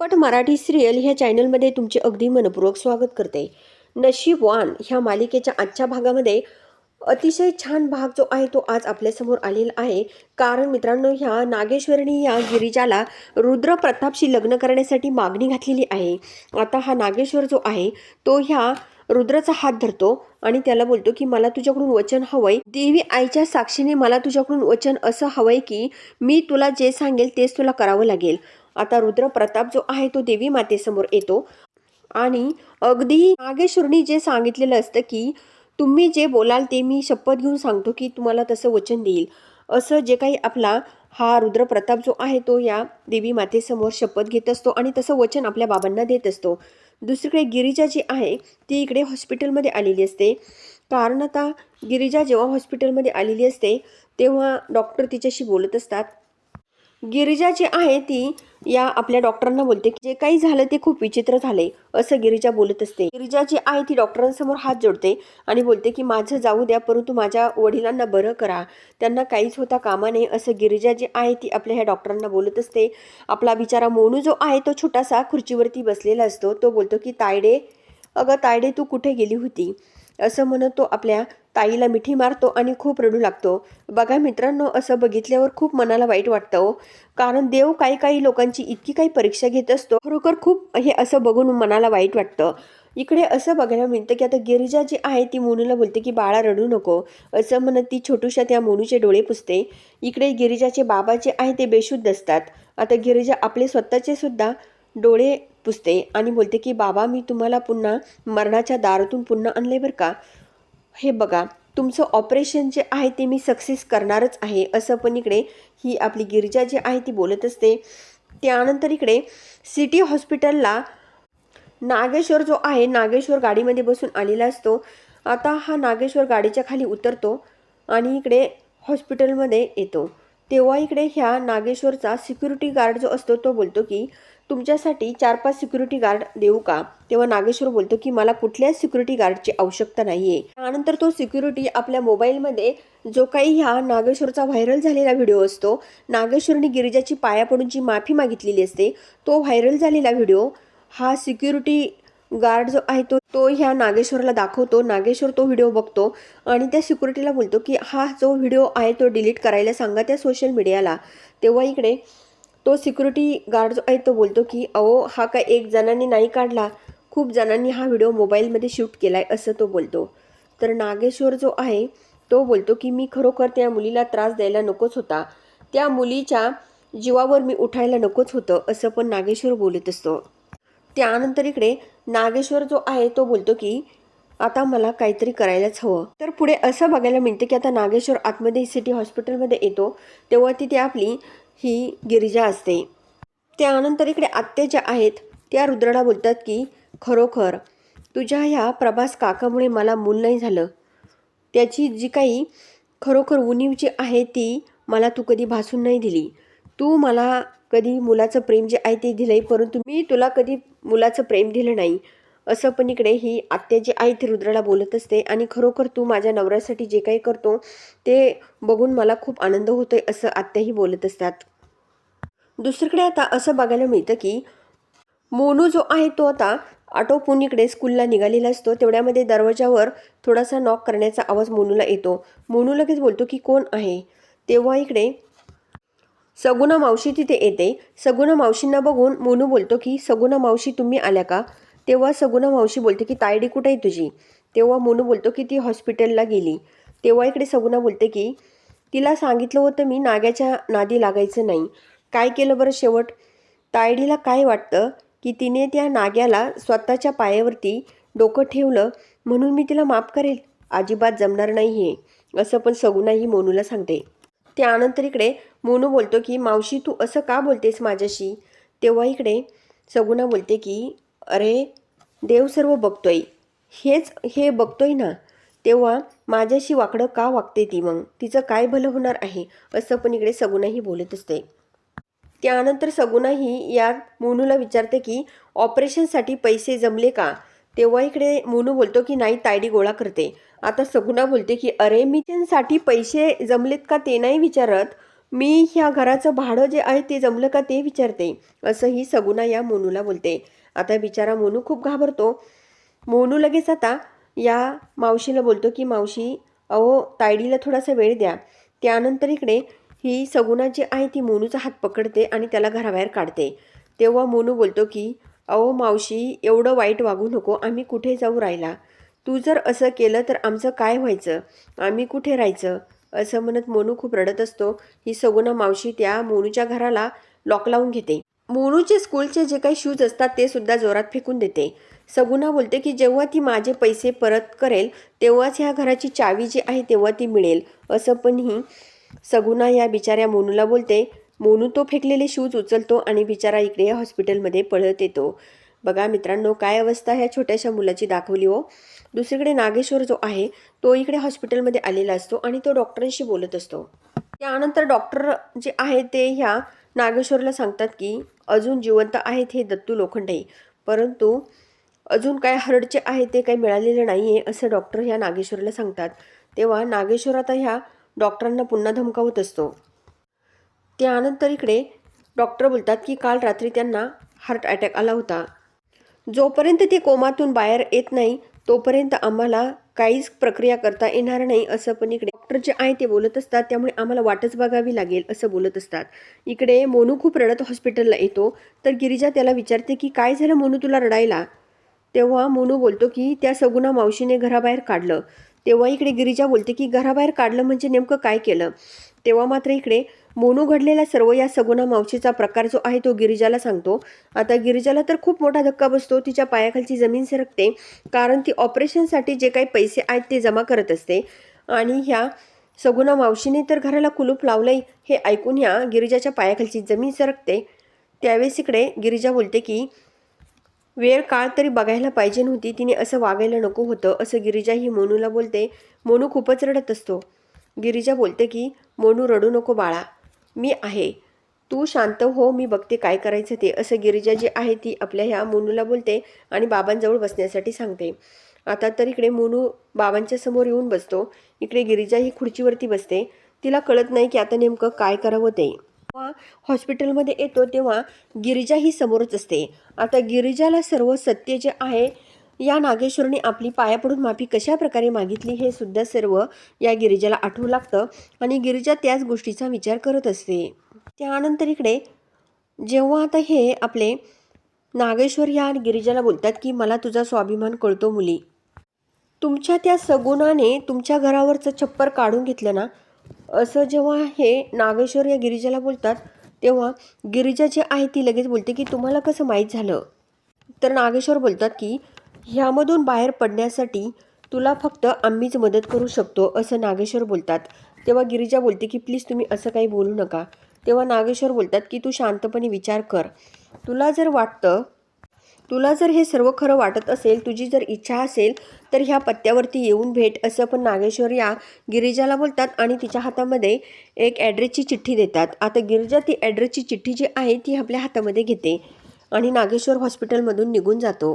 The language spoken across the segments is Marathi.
पट मराठी सिरियल ह्या चॅनलमध्ये तुमचे अगदी मनपूर्वक स्वागत करते. नशीबवान ह्या मालिकेच्या आजच्या भागामध्ये अतिशय छान भाग जो आहे तो आज आपल्यासमोर आलेला आहे. कारण मित्रांनो ह्या नागेश्वरणी या गिरिजाला रुद्र प्रतापशी लग्न करण्यासाठी मागणी घातलेली आहे. आता हा नागेश्वर जो आहे तो ह्या रुद्राचा हात धरतो आणि त्याला बोलतो की मला तुझ्याकडून वचन हवंय. देवी आईच्या साक्षीने मला तुझ्याकडून वचन असं हवंय की मी तुला जे सांगेल तेच तुला करावं लागेल. आता रुद्रप्रताप जो आहे तो देवी मातेसमोर येतो. आणि अगदी नागेश्वरनी जे सांगितलेलं असतं की तुम्ही जे बोलाल ते मी शपथ घेऊन सांगतो की तुम्हाला तसं वचन देईल. असं जे काही आपला हा रुद्रप्रताप जो आहे तो या देवी मातेसमोर शपथ घेत असतो आणि तसं वचन आपल्या बाबांना देत असतो. दुसरीकडे गिरिजा जी आहे ती इकडे हॉस्पिटलमध्ये आलेली असते. कारण आता गिरिजा जेव्हा हॉस्पिटलमध्ये आलेली असते तेव्हा डॉक्टर तिच्याशी बोलत असतात. गिरिजा जी आहे ती या आपल्या डॉक्टरांना बोलते की जे काही झालं ते खूप विचित्र झाले असं गिरिजा बोलत असते. गिरिजा जी आहे ती डॉक्टरांसमोर हात जोडते आणि बोलते की माझं जाऊ द्या परंतु माझ्या वडिलांना बरं करा. त्यांना काहीच होता कामा नये असं गिरिजा जी आहे ती आपल्या ह्या डॉक्टरांना बोलत असते. आपला बिचारा मोनू जो आहे तो छोटासा खुर्चीवरती बसलेला असतो. तो बोलतो की तायडे अगं तायडे तू कुठे गेली होती? असं म्हणत तो आपल्या ताईला मिठी मारतो आणि खूप रडू लागतो. बघा मित्रांनो असं बघितल्यावर खूप मनाला वाईट वाटतं हो. कारण देव काही काही लोकांची इतकी काही परीक्षा घेत असतो. खरोखर खूप हे असं बघून मनाला वाईट वाटतं. इकडे असं बघायला मिळतं की आता गिरिजा जी आहे ती मोनूला बोलते की बाळा रडू नको. असं म्हणत ती छोटूशा त्या मोनूचे डोळे पुसते. इकडे गिरिजाचे बाबा जे आहे ते बेशुद्ध असतात. आता गिरिजा आपले स्वतःचे सुद्धा डोळे पुसते आणि बोलते की बाबा मी तुम्हाला पुन्हा मरणाच्या दारातून पुन्हा आणले बरं का? हे बघा तुमचं ऑपरेशन जे आहे ते मी सक्सेस करणारच आहे. असं पण इकडे ही आपली गिरिजा जी आहे ती बोलत असते. त्यानंतर इकडे सिटी हॉस्पिटलला नागेश्वर जो आहे नागेश्वर गाडीमध्ये बसून आलेला असतो. आता हा नागेश्वर गाडीच्या खाली उतरतो आणि इकडे हॉस्पिटलमध्ये येतो. तेव्हा इकडे ह्या नागेश्वरचा सिक्युरिटी गार्ड जो असतो तो बोलतो की तुमच्यासाठी चार पाच सिक्युरिटी गार्ड देऊ का? तेव्हा नागेश्वर बोलतो की मला कुठल्याच सिक्युरिटी गार्डची आवश्यकता नाही आहे त्यानंतर तो सिक्युरिटी आपल्या मोबाईलमध्ये जो काही ह्या नागेश्वरचा व्हायरल झालेला व्हिडिओ असतो नागेश्वरने गिरिजाची पाया पडून जी माफी मागितलेली असते तो व्हायरल झालेला व्हिडिओ हा सिक्युरिटी गार्ड जो आहे तो तो ह्या नागेश्वरला दाखवतो. नागेश्वर तो व्हिडिओ बघतो आणि त्या सिक्युरिटीला बोलतो की हा जो व्हिडिओ आहे तो डिलीट करायला सांगा त्या सोशल मीडियाला तेव्हा इकडे तो सिक्युरिटी गार्ड जो आहे तो बोलतो की अहो हा काय एक जणांनी नाही काढला. खूप जणांनी हा व्हिडिओ मोबाईलमध्ये शूट केला आहे असं तो बोलतो. तर नागेश्वर जो आहे तो बोलतो की मी खरोखर त्या मुलीला त्रास द्यायला नकोच होता. त्या मुलीच्या जीवावर मी उठायला नकोच होतं असं पण नागेश्वर बोलत असतो. त्यानंतर इकडे नागेश्वर जो आहे तो बोलतो की आता मला काहीतरी करायलाच हवं. तर पुढे असं बघायला मिळतं की आता नागेश्वर आतमध्ये सिटी हॉस्पिटलमध्ये येतो. तेव्हा तिथे आपली ही गिरिजा असते. त्यानंतर इकडे आत्या ज्या आहेत त्या रुद्राला बोलतात की खरोखर तुझ्या ह्या प्रभास काकामुळे मला मूल नाही झालं. त्याची जी काही खरोखर उणीव जी आहे ती मला तू कधी भासून नाही दिली. तू मला कधी मुलाचं प्रेम जे आहे ते दिलं आहे परंतु मी तुला कधी मुलाचं प्रेम दिलं नाही. असं पण इकडे ही आत्या जी आहे ती रुद्राला बोलत असते आणि खरोखर तू माझ्या नवऱ्यासाठी जे काही करतो ते बघून मला खूप आनंद होतोय असं आत्याही बोलत असतात. दुसरीकडे आता असं बघायला मिळतं की मोनू जो आहे तो आता आटोपून इकडे स्कूलला निघालेला असतो. तेवढ्यामध्ये दरवाजावर थोडासा नॉक करण्याचा आवाज मोनूला येतो. मोनू लगेच बोलतो की कोण आहे? तेव्हा इकडे सगुणा मावशी तिथे येते. सगुणा मावशींना बघून मोनू बोलतो की सगुणा मावशी तुम्ही आल्या का? तेव्हा सगुणा मावशी बोलते की तायडी कुठे आहे तुझी? तेव्हा मोनू बोलतो की ती हॉस्पिटलला गेली. तेव्हा इकडे सगुणा बोलते की तिला सांगितलं होतं मी नाग्याच्या नादी लागायचं नाही. काय केलं बरं शेवट? तायडीला काय वाटतं? की तिने त्या नाग्याला स्वतःच्या पायावरती डोकं ठेवलं म्हणून मी तिला माफ करेल? अजिबात जमणार नाही हे असं पण सगुणाही मोनूला सांगते. त्यानंतर इकडे मोनू बोलतो की मावशी तू असं का बोलतेस माझ्याशी? तेव्हा इकडे सगुणा बोलते की अरे देव सर्व बघतोय. हेच हे बघतोय ना तेव्हा माझ्याशी वाकडं का वागते ती मग? तिचं काय भलं होणार आहे? असं पण इकडे सगुणाही बोलत असते. त्यानंतर सगुणाही या मोनूला विचारते की ऑपरेशनसाठी पैसे जमले का? तेव्हा इकडे मोनू बोलतो की नाही तायडी गोळा करते. आता सगुणा बोलते की अरे मी त्यांसाठी पैसे जमलेत का ते नाही विचारत? मी ह्या घराचं भाडं जे आहे ते जमलं का ते विचारते. असंही सगुणा या मोनूला बोलते. आता बिचारा मोनू खूप घाबरतो. मोनू लगेच आता या मावशीला बोलतो की मावशी अहो तायडीला थोडासा वेळ द्या. त्यानंतर इकडे ही सगुणा जी आहे ती मोनूचा हात पकडते आणि त्याला घराबाहेर काढते. तेव्हा मोनू बोलतो की अहो मावशी एवढं वाईट वागू नको. आम्ही कुठे जाऊ राहिला? तू जर असं केलं तर आमचं काय व्हायचं? आम्ही कुठे राहायचं? असं म्हणत मोनू खूप रडत असतो. ही सगुणा मावशी त्या मोनूच्या घराला लॉक लावून घेते. मोनूचे स्कूलचे जे काही शूज असतात ते सुद्धा जोरात फेकून देते. सगुना बोलते की जेव्हा ती माझे पैसे परत करेल तेव्हाच ह्या घराची चावी जी आहे तेव्हा ती मिळेल. असं पण ही सगुना या बिचाऱ्या मोनूला बोलते. मोनू तो फेकलेले शूज उचलतो आणि बिचारा इकडे हॉस्पिटलमध्ये पळत येतो. बघा मित्रांनो काय अवस्था ह्या छोट्याशा मुलाची दाखवली हो. दुसरीकडे नागेश्वर जो आहे तो इकडे हॉस्पिटलमध्ये आलेला असतो आणि तो डॉक्टरांशी बोलत असतो. त्यानंतर डॉक्टर जे आहे ते ह्या नागेश्वरला सांगतात की अजून जिवंत आहेत हे दत्तू लोखंडे परंतु अजून काय हरडचे आहे ते काही मिळालेलं नाही आहे असं डॉक्टर ह्या नागेश्वरला सांगतात. तेव्हा नागेश्वर आता ह्या डॉक्टरांना पुन्हा धमकावत असतो. त्यानंतर इकडे डॉक्टर बोलतात की काल रात्री त्यांना हार्ट अटॅक आला होता. जोपर्यंत ते कोमातून बाहेर येत नाही तोपर्यंत आम्हाला काहीच प्रक्रिया करता येणार नाही असं पण इकडे डॉक्टर जे आहे ते बोलत असतात. त्यामुळे आम्हाला वाटच बघावी लागेल असं बोलत असतात. इकडे मोनू खूप रडत हॉस्पिटलला येतो. तर गिरिजा त्याला विचारते की काय झालं मोनू तुला रडायला? तेव्हा मोनू बोलतो की त्या सगुणा मावशीने घराबाहेर काढलं. तेव्हा इकडे गिरिजा बोलते की घराबाहेर काढलं म्हणजे नेमकं काय केलं? तेव्हा मात्र इकडे मोनू घडलेला सर्व या सगुणा मावशीचा प्रकार जो आहे तो गिरिजाला सांगतो. आता गिरिजाला तर खूप मोठा धक्का बसतो. तिच्या पायाखालची जमीन सरकते. कारण ती ऑपरेशनसाठी जे काही पैसे आहेत ते जमा करत असते. आणि ह्या सगुणा मावशीने तर घराला कुलूप लावलंय. हे ऐकून ह्या गिरिजाच्या पायाखालची जमीन सरकते. त्यावेळेस इकडे गिरिजा बोलते की वेळ काळ तरी बघायला पाहिजे नव्हती. तिने असं वागायला नको होतं. असं गिरिजा ही मोनूला बोलते. मोनू खूपच रडत असतो. गिरिजा बोलते की मोनू रडू नको बाळा. मी आहे. तू शांत हो मी बघते काय करायचं ते असं गिरिजा जी आहे ती आपल्या ह्या मोनूला बोलते आणि बाबांजवळ बसण्यासाठी सांगते. आता तर इकडे मोनू बाबांच्या समोर येऊन बसतो. इकडे गिरिजा ही खुर्चीवरती बसते. तिला कळत नाही की आता नेमकं काय करावं ते. हॉस्पिटलमध्ये येतो तेव्हा गिरिजा ही समोरच असते. आता गिरिजाला सर्व सत्य जे आहे या नागेश्वरने आपली पाया पडून माफी कशा प्रकारे मागितली हे सुद्धा सर्व या गिरिजाला आठवू लागतं आणि गिरिजा त्याच गोष्टीचा विचार करत असते. त्यानंतर इकडे जेव्हा आता हे आपले नागेश्वर या गिरिजाला बोलतात की मला तुझा स्वाभिमान कळतो मुली. तुमच्या त्या सगुणाने तुमच्या घरावरचं छप्पर काढून घेतलं ना? असं जेव्हा हे नागेश्वर या गिरिजाला बोलतात तेव्हा गिरिजा जे आहे ती लगेच बोलते की तुम्हाला कसं माहीत झालं? तर नागेश्वर बोलतात की ह्यामधून बाहेर पडण्यासाठी तुला फक्त आम्हीच मदत करू शकतो असं नागेश्वर बोलतात. तेव्हा गिरिजा बोलते की प्लीज तुम्ही असं काही बोलू नका. तेव्हा नागेश्वर बोलतात की तू शांतपणे विचार कर. तुला जर वाटतं तुला जर हे सर्व खरं वाटत असेल तुझी जर इच्छा असेल तर ह्या पत्त्यावरती येऊन भेट असं पण नागेश्वर या गिरिजाला बोलतात आणि तिच्या हातामध्ये एक ॲड्रेसची चिठ्ठी देतात. आता गिरिजा ती ॲड्रेसची चिठ्ठी जी आहे ती आपल्या हातामध्ये घेते आणि नागेश्वर हॉस्पिटलमधून निघून जातो.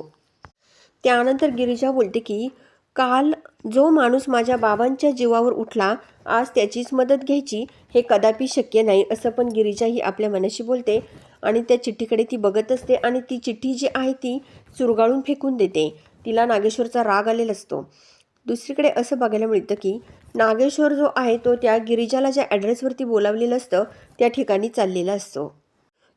त्यानंतर गिरिजा बोलते की काल जो माणूस माझ्या बाबांच्या जीवावर उठला आज त्याचीच मदत घ्यायची हे कदापि शक्य नाही असं पण गिरिजा ही आपल्या मनाशी बोलते आणि त्या चिठ्ठीकडे ती बघत असते आणि ती चिठ्ठी जी आहे ती चुरगाळून फेकून देते. तिला नागेश्वरचा राग आलेला असतो. दुसरीकडे असं बघायला मिळतं की नागेश्वर जो आहे तो त्या गिरिजाला ज्या ॲड्रेसवरती बोलावलेलं असतं त्या ठिकाणी चाललेला असतो.